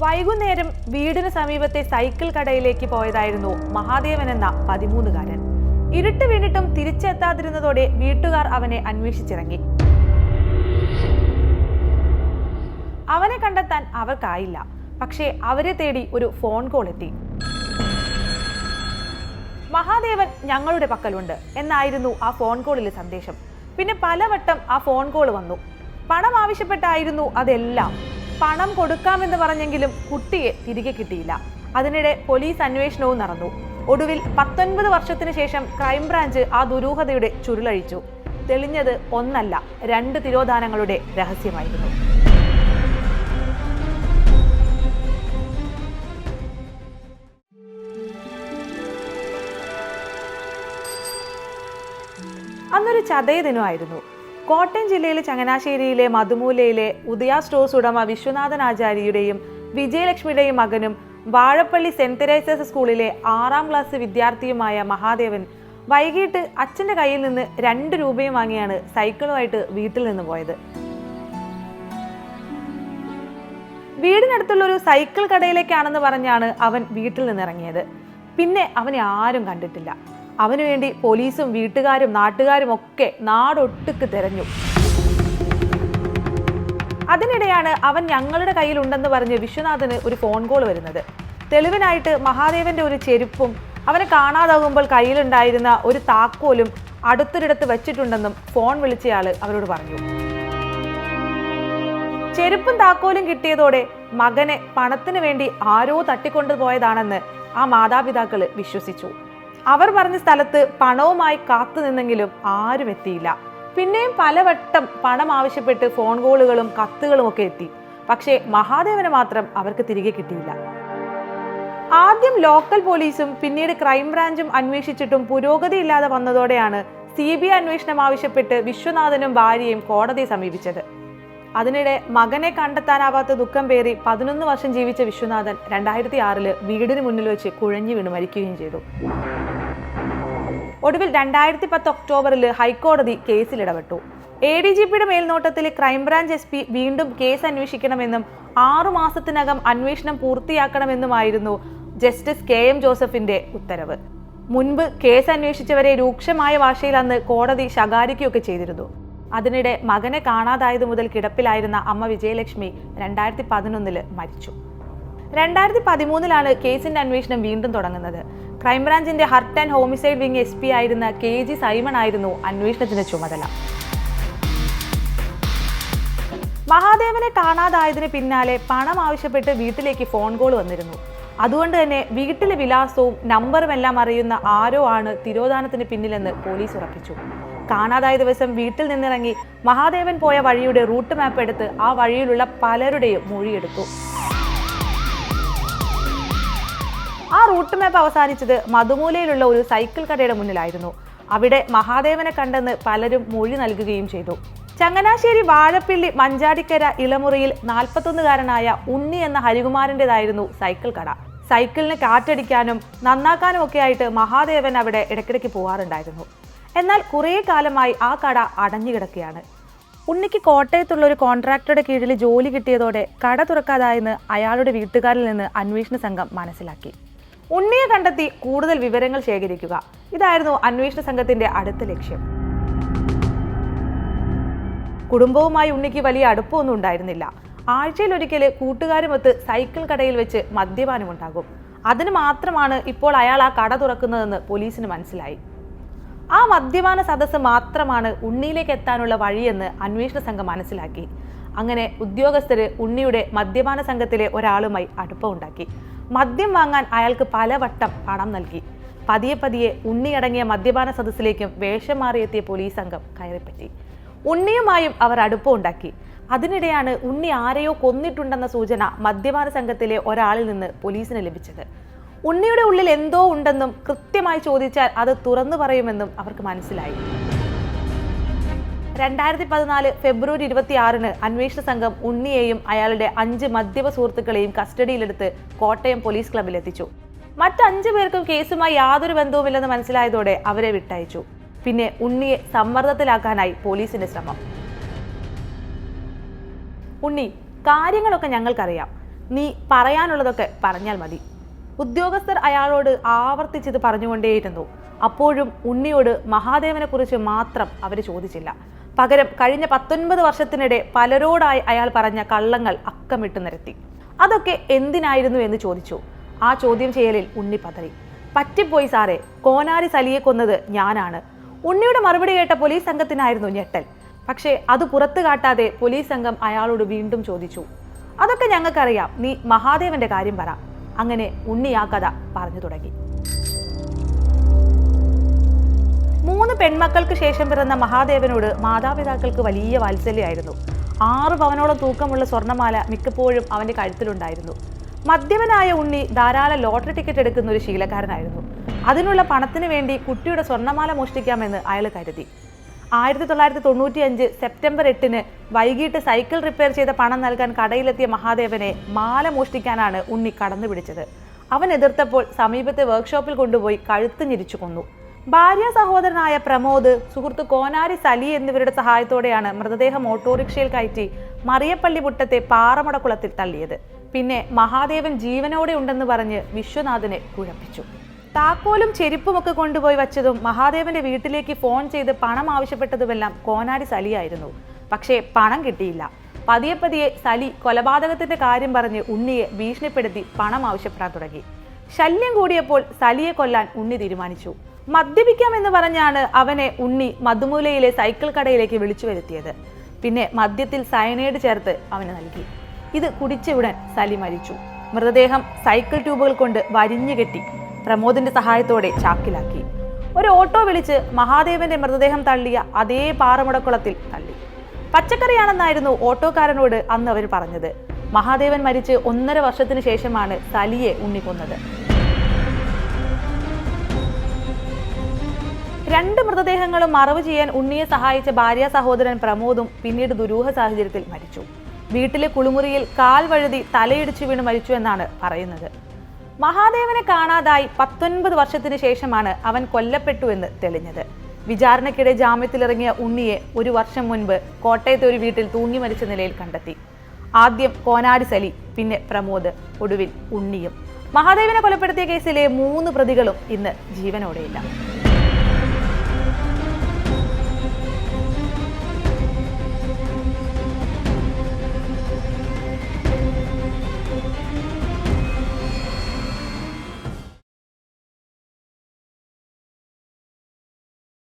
വൈകുന്നേരം വീടിന് സമീപത്തെ സൈക്കിൾ കടയിലേക്ക് പോയതായിരുന്നു മഹാദേവൻ എന്ന പതിമൂന്നുകാരൻ. ഇരുട്ട് വീണിട്ടും തിരിച്ചെത്താതിരുന്നതോടെ വീട്ടുകാർ അവനെ അന്വേഷിച്ചിറങ്ങി. അവനെ കണ്ടെത്താൻ അവർക്കായില്ല. പക്ഷേ അവരെ തേടി ഒരു ഫോൺ കോൾ എത്തി. മഹാദേവൻ ഞങ്ങളുടെ പക്കലുണ്ട് എന്നായിരുന്നു ആ ഫോൺ കോളിലെ സന്ദേശം. പിന്നെ പലവട്ടം ആ ഫോൺ കോൾ വന്നു. പണം ആവശ്യപ്പെട്ടായിരുന്നു അതെല്ലാം. പണം കൊടുക്കാമെന്ന് പറഞ്ഞെങ്കിലും കുട്ടിയെ തിരികെ കിട്ടിയില്ല. അതിനിടെ പോലീസ് അന്വേഷണവും നടന്നു. ഒടുവിൽ പത്തൊൻപത് വർഷത്തിന് ശേഷം ക്രൈംബ്രാഞ്ച് ആ ദുരൂഹതയുടെ ചുരുളഴിച്ചു. തെളിഞ്ഞത് ഒന്നല്ല രണ്ട് തിരോധാനങ്ങളുടെ രഹസ്യമായിരുന്നു. അന്നൊരു ചതയ ദിനമായിരുന്നു കോട്ടയം ജില്ലയിലെ ചങ്ങനാശ്ശേരിയിലെ മധുമൂലയിലെ ഉദയ സ്റ്റോഴ്സ് ഉടമ വിശ്വനാഥൻ ആചാര്യയുടെയും വിജയലക്ഷ്മിയുടെയും മകനും വാഴപ്പള്ളി സെന്റ് തെരേസസ് സ്കൂളിലെ ആറാം ക്ലാസ് വിദ്യാർത്ഥിയുമായ മഹാദേവൻ വൈകിട്ട് അച്ഛന്റെ കയ്യിൽ നിന്ന് രണ്ട് രൂപയും വാങ്ങിയാണ് സൈക്കിളുമായിട്ട് വീട്ടിൽ നിന്ന് പോയത്. വീടിനടുത്തുള്ള ഒരു സൈക്കിൾ കടയിലേക്കാണെന്ന് പറഞ്ഞാണ് അവൻ വീട്ടിൽ നിന്ന് ഇറങ്ങിയത്. പിന്നെ അവനെ ആരും കണ്ടിട്ടില്ല. അവനു വേണ്ടി പോലീസും വീട്ടുകാരും നാട്ടുകാരും ഒക്കെ നാടൊട്ടുക്ക് തിരഞ്ഞു. അതിനിടെയാണ് അവൻ ഞങ്ങളുടെ കയ്യിലുണ്ടെന്ന് പറഞ്ഞ് വിശ്വനാഥന് ഒരു ഫോൺ കോൾ വരുന്നത്. തെളിവിനായിട്ട് മഹാദേവന്റെ ഒരു ചെരുപ്പും അവനെ കാണാതാകുമ്പോൾ കയ്യിലുണ്ടായിരുന്ന ഒരു താക്കോലും അടുത്തൊരിടത്ത് വെച്ചിട്ടുണ്ടെന്നും ഫോൺ വിളിച്ചയാൾ അവരോട് പറഞ്ഞു. ചെരുപ്പും താക്കോലും കിട്ടിയതോടെ മകനെ പണത്തിന് വേണ്ടി ആരോ തട്ടിക്കൊണ്ടുപോയതാണെന്ന് ആ മാതാപിതാക്കൾ വിശ്വസിച്ചു. അവർ പറഞ്ഞ സ്ഥലത്ത് പണവുമായി കാത്തു നിന്നെങ്കിലും ആരും എത്തിയില്ല. പിന്നെയും പലവട്ടം പണം ആവശ്യപ്പെട്ട് ഫോൺ കോളുകളും കത്തുകളും ഒക്കെ എത്തി. പക്ഷേ മഹാദേവനെ മാത്രം അവർക്ക് തിരികെ കിട്ടിയില്ല. ആദ്യം ലോക്കൽ പോലീസും പിന്നീട് ക്രൈംബ്രാഞ്ചും അന്വേഷിച്ചിട്ടും പുരോഗതിയില്ലാതെ വന്നതോടെയാണ് സി ബി ഐ അന്വേഷണം ആവശ്യപ്പെട്ട് വിശ്വനാഥനും ഭാര്യയും കോടതിയെ സമീപിച്ചത്. അതിനിടെ മകനെ കണ്ടെത്താനാവാത്ത ദുഃഖം പേറി പതിനൊന്ന് വർഷം ജീവിച്ച വിശ്വനാഥൻ രണ്ടായിരത്തി ആറിൽ വീടിന് മുന്നിൽ വെച്ച് കുഴഞ്ഞു വീണ് മരിക്കുകയും ചെയ്തു. ഒടുവിൽ രണ്ടായിരത്തി പത്ത് ഒക്ടോബറിൽ ഹൈക്കോടതി കേസിൽ ഇടപെട്ടു എ ഡി ജി പിയുടെ മേൽനോട്ടത്തിൽ ക്രൈംബ്രാഞ്ച് എസ് പി വീണ്ടും കേസ് അന്വേഷിക്കണമെന്നും ആറുമാസത്തിനകം അന്വേഷണം പൂർത്തിയാക്കണമെന്നുമായിരുന്നു ജസ്റ്റിസ് കെ എം ജോസഫിന്റെ ഉത്തരവ്. മുൻപ് കേസ് അന്വേഷിച്ചവരെ രൂക്ഷമായ ഭാഷയിൽ അന്ന് കോടതി ശകാരിക്കുകയൊക്കെ ചെയ്തിരുന്നു. അതിനിടെ മകനെ കാണാതായത് മുതൽ കിടപ്പിലായിരുന്ന അമ്മ വിജയലക്ഷ്മി രണ്ടായിരത്തി പതിനൊന്നിൽ മരിച്ചു. രണ്ടായിരത്തി പതിമൂന്നിലാണ് കേസിന്റെ അന്വേഷണം വീണ്ടും തുടങ്ങുന്നത്. ക്രൈംബ്രാഞ്ചിന്റെ hurt and homicide wing S P ആയിരുന്ന കെ ജി സൈമൺ ആയിരുന്നു അന്വേഷണത്തിന്റെ ചുമതല. മഹാദേവനെ കാണാതായതിന് പിന്നാലെ പണം ആവശ്യപ്പെട്ട് വീട്ടിലേക്ക് ഫോൺ കോൾ വന്നിരുന്നു. അതുകൊണ്ട് തന്നെ വീട്ടിലെ വിലാസവും നമ്പറും എല്ലാം അറിയുന്ന ആരോ ആണ് തിരോധാനത്തിന് പിന്നിലെന്ന് പോലീസ് ഉറപ്പിച്ചു. കാണാതായ ദിവസം വീട്ടിൽ നിന്നിറങ്ങി മഹാദേവൻ പോയ വഴിയുടെ റൂട്ട് മാപ്പ് എടുത്ത് ആ വഴിയിലുള്ള പലരുടെയും മൊഴിയെടുത്തു. ആ റൂട്ട് മാപ്പ് അവസാനിച്ചത് മധുമൂലയിലുള്ള ഒരു സൈക്കിൾ കടയുടെ മുന്നിലായിരുന്നു. അവിടെ മഹാദേവനെ കണ്ടെന്ന് പലരും മൊഴി നൽകുകയും ചെയ്തു. ചങ്ങനാശ്ശേരി വാഴപ്പിള്ളി മഞ്ചാടിക്കര ഇളമുറിയിൽ നാൽപ്പത്തൊന്നുകാരനായ ഉണ്ണി എന്ന ഹരികുമാരന്റെതായിരുന്നു സൈക്കിൾ കട. സൈക്കിളിന് കാറ്റടിക്കാനും നന്നാക്കാനും ഒക്കെ ആയിട്ട് മഹാദേവൻ അവിടെ ഇടയ്ക്കിടയ്ക്ക് പോകാറുണ്ടായിരുന്നു എന്നാൽ കുറേ കാലമായി ആ കട അടഞ്ഞുകിടക്കുകയാണ്. ഉണ്ണിക്ക് കോട്ടയത്തുള്ള ഒരു കോൺട്രാക്ടറുടെ കീഴിൽ ജോലി കിട്ടിയതോടെ കട തുറക്കാതായെന്ന് അയാളുടെ വീട്ടുകാരിൽ നിന്ന് അന്വേഷണ സംഘം മനസ്സിലാക്കി. ഉണ്ണിയെ കണ്ടെത്തി കൂടുതൽ വിവരങ്ങൾ ശേഖരിക്കുക. ഇതായിരുന്നു അന്വേഷണ സംഘത്തിന്റെ അടുത്ത ലക്ഷ്യം. കുടുംബവുമായി ഉണ്ണിക്ക് വലിയ അടുപ്പമൊന്നും ഉണ്ടായിരുന്നില്ല. ആഴ്ചയിൽ ഒരിക്കൽ കൂട്ടുകാരുമൊത്ത് സൈക്കിൾ കടയിൽ വെച്ച് മദ്യപാനമുണ്ടാകും അതിന് മാത്രമാണ് ഇപ്പോൾ അയാൾ ആ കട തുറക്കുന്നതെന്ന് പോലീസിന് മനസ്സിലായി. ആ മദ്യപാന സദസ്സ് മാത്രമാണ് ഉണ്ണിയിലേക്ക് എത്താനുള്ള വഴിയെന്ന് അന്വേഷണ സംഘം മനസ്സിലാക്കി. അങ്ങനെ ഉദ്യോഗസ്ഥര് ഉണ്ണിയുടെ മദ്യപാന സംഘത്തിലെ ഒരാളുമായി അടുപ്പമുണ്ടാക്കി മദ്യം വാങ്ങാൻ അയാൾക്ക് പലവട്ടം പണം നൽകി. പതിയെ പതിയെ ഉണ്ണിയടങ്ങിയ മദ്യപാന സദസ്സിലേക്കും വേഷം മാറിയെത്തിയ പോലീസ് സംഘം കയറിപ്പറ്റി. ഉണ്ണിയുമായും അവർ അടുപ്പമുണ്ടാക്കി. അതിനിടെയാണ് ഉണ്ണി ആരെയോ കൊന്നിട്ടുണ്ടെന്ന സൂചന മദ്യപാന സംഘത്തിലെ ഒരാളിൽ നിന്ന് പോലീസിന് ലഭിച്ചത്. ഉണ്ണിയുടെ ഉള്ളിൽ എന്തോ ഉണ്ടെന്നും കൃത്യമായി ചോദിച്ചാൽ അത് തുറന്നു പറയുമെന്നും അവർക്ക് മനസ്സിലായി. രണ്ടായിരത്തി പതിനാല് ഫെബ്രുവരി ഇരുപത്തി ആറിന് അന്വേഷണ സംഘം ഉണ്ണിയെയും അയാളുടെ അഞ്ച് മദ്യപ സുഹൃത്തുക്കളെയും കസ്റ്റഡിയിലെടുത്ത് കോട്ടയം പോലീസ് ക്ലബിലെത്തിച്ചു മറ്റഞ്ചു പേർക്കും കേസുമായി യാതൊരു ബന്ധവുമില്ലെന്ന് മനസ്സിലായതോടെ അവരെ വിട്ടയച്ചു. പിന്നെ ഉണ്ണിയെ സമ്മർദ്ദത്തിലാക്കാനായി പോലീസിന്റെ ശ്രമം. ഉണ്ണി കാര്യങ്ങളൊക്കെ ഞങ്ങൾക്കറിയാം. നീ പറയാനുള്ളതൊക്കെ പറഞ്ഞാൽ മതി. ഉദ്യോഗസ്ഥർ അയാളോട് ആവർത്തിച്ചിത് പറഞ്ഞുകൊണ്ടേയിരുന്നു. അപ്പോഴും ഉണ്ണിയോട് മഹാദേവനെ കുറിച്ച് മാത്രം അവർ ചോദിച്ചില്ല. പകരം കഴിഞ്ഞ പത്തൊൻപത് വർഷത്തിനിടെ പലരോടായി അയാൾ പറഞ്ഞ കള്ളങ്ങൾ അക്കമിട്ട് നിരത്തി. അതൊക്കെ എന്തിനായിരുന്നു എന്ന് ചോദിച്ചു. ആ ചോദ്യം ചെയ്യലിൽ ഉണ്ണി പതറി. പറ്റിപ്പോയി സാറേ കോനാരി സലിയെ കൊന്നത് ഞാനാണ്. ഉണ്ണിയുടെ മറുപടി കേട്ട പോലീസ് സംഘത്തിനായിരുന്നു ഞെട്ടൽ. പക്ഷേ അത് പുറത്തു കാട്ടാതെ പോലീസ് സംഘം അയാളോട് വീണ്ടും ചോദിച്ചു. അതൊക്കെ ഞങ്ങൾക്കറിയാം. നീ മഹാദേവന്റെ കാര്യം പറ. അങ്ങനെ ഉണ്ണി ആ കഥ പറഞ്ഞു തുടങ്ങി. മൂന്ന് പെൺമക്കൾക്ക് ശേഷം പിറന്ന മഹാദേവനോട് മാതാപിതാക്കൾക്ക് വലിയ വാത്സല്യമായിരുന്നു. ആറ് പവനോളം തൂക്കമുള്ള സ്വർണമാല മിക്കപ്പോഴും അവന്റെ കഴുത്തിലുണ്ടായിരുന്നു. മദ്യപനായ ഉണ്ണി ധാരാളം ലോട്ടറി ടിക്കറ്റ് എടുക്കുന്ന ഒരു ശീലക്കാരനായിരുന്നു. അതിനുള്ള പണത്തിന് വേണ്ടി കുട്ടിയുടെ സ്വർണമാല മോഷ്ടിക്കാമെന്ന് അയാൾ കരുതി. ആയിരത്തി തൊള്ളായിരത്തി തൊണ്ണൂറ്റി അഞ്ച് സെപ്റ്റംബർ എട്ടിന് വൈകിട്ട് സൈക്കിൾ റിപ്പയർ ചെയ്ത പണം നൽകാൻ കടയിലെത്തിയ മഹാദേവനെ മാല മോഷ്ടിക്കാനാണ് ഉണ്ണി കടന്നു പിടിച്ചത്. അവൻ എതിർത്തപ്പോൾ സമീപത്തെ വർക്ക്ഷോപ്പിൽ കൊണ്ടുപോയി കഴുത്ത് ഞെരിച്ചു കൊന്നു. ഭാര്യ സഹോദരനായ പ്രമോദ് സുഹൃത്ത് കോനാരി സലി എന്നിവരുടെ സഹായത്തോടെയാണ് മൃതദേഹം ഓട്ടോറിക്ഷയിൽ കയറ്റി മറിയപ്പള്ളി മുട്ടത്തെ പാറമടക്കുളത്തിൽ തള്ളിയത്. പിന്നെ മഹാദേവൻ ജീവനോടെ ഉണ്ടെന്ന് പറഞ്ഞ് വിശ്വനാഥനെ കുഴപ്പിച്ചു. താക്കോലും ചെരുപ്പുമൊക്കെ കൊണ്ടുപോയി വച്ചതും മഹാദേവന്റെ വീട്ടിലേക്ക് ഫോൺ ചെയ്ത് പണം ആവശ്യപ്പെട്ടതുമെല്ലാം കോനാരി സലിയായിരുന്നു. പക്ഷേ പണം കിട്ടിയില്ല. പതിയെ പതിയെ സലി കൊലപാതകത്തിന്റെ കാര്യം പറഞ്ഞ് ഉണ്ണിയെ ഭീഷണിപ്പെടുത്തി പണം ആവശ്യപ്പെടാൻ തുടങ്ങി. ശല്യം കൂടിയപ്പോൾ സലിയെ കൊല്ലാൻ ഉണ്ണി തീരുമാനിച്ചു. മദ്യപിക്കാമെന്ന് പറഞ്ഞാണ് അവനെ ഉണ്ണി മധുമൂലയിലെ സൈക്കിൾ കടയിലേക്ക് വിളിച്ചു വരുത്തിയത്. പിന്നെ മദ്യത്തിൽ സയനൈഡ് ചേർത്ത് അവന് നൽകി. ഇത് കുടിച്ച ഉടൻ സലി മരിച്ചു. മൃതദേഹം സൈക്കിൾ ട്യൂബുകൾ കൊണ്ട് വരിഞ്ഞുകെട്ടി പ്രമോദിന്റെ സഹായത്തോടെ ചാക്കിലാക്കി. ഒരു ഓട്ടോ വിളിച്ച് മഹാദേവന്റെ മൃതദേഹം തള്ളിയ അതേ പാറമുടക്കുളത്തിൽ തള്ളി. പച്ചക്കറിയാണെന്നായിരുന്നു ഓട്ടോക്കാരനോട് അന്ന് അവർ പറഞ്ഞത്. മഹാദേവൻ മരിച്ച് ഒന്നര വർഷത്തിന് ശേഷമാണ് സലിയെ ഉണ്ണിക്കൊന്നത്. രണ്ട് മൃതദേഹങ്ങളും മറവ് ചെയ്യാൻ ഉണ്ണിയെ സഹായിച്ച ഭാര്യ സഹോദരൻ പ്രമോദും പിന്നീട് ദുരൂഹ സാഹചര്യത്തിൽ മരിച്ചു. വീട്ടിലെ കുളിമുറിയിൽ കാൽ വഴുതി തലയിടിച്ചു വീണ് മരിച്ചു എന്നാണ് പറയുന്നത്. മഹാദേവനെ കാണാതായി പത്തൊൻപത് വർഷത്തിന് ശേഷമാണ് അവൻ കൊല്ലപ്പെട്ടു എന്ന് തെളിഞ്ഞത്. വിചാരണയ്ക്കിടെ ജാമ്യത്തിലിറങ്ങിയ ഉണ്ണിയെ ഒരു വർഷം മുൻപ് കോട്ടയത്തെ ഒരു വീട്ടിൽ തൂങ്ങി മരിച്ച നിലയിൽ കണ്ടെത്തി. ആദ്യം കോനാടി സലി പിന്നെ പ്രമോദ് ഒടുവിൽ ഉണ്ണിയും. മഹാദേവനെ കൊലപ്പെടുത്തിയ കേസിലെ മൂന്ന് പ്രതികളും ഇന്ന് ജീവനോടെയില്ല.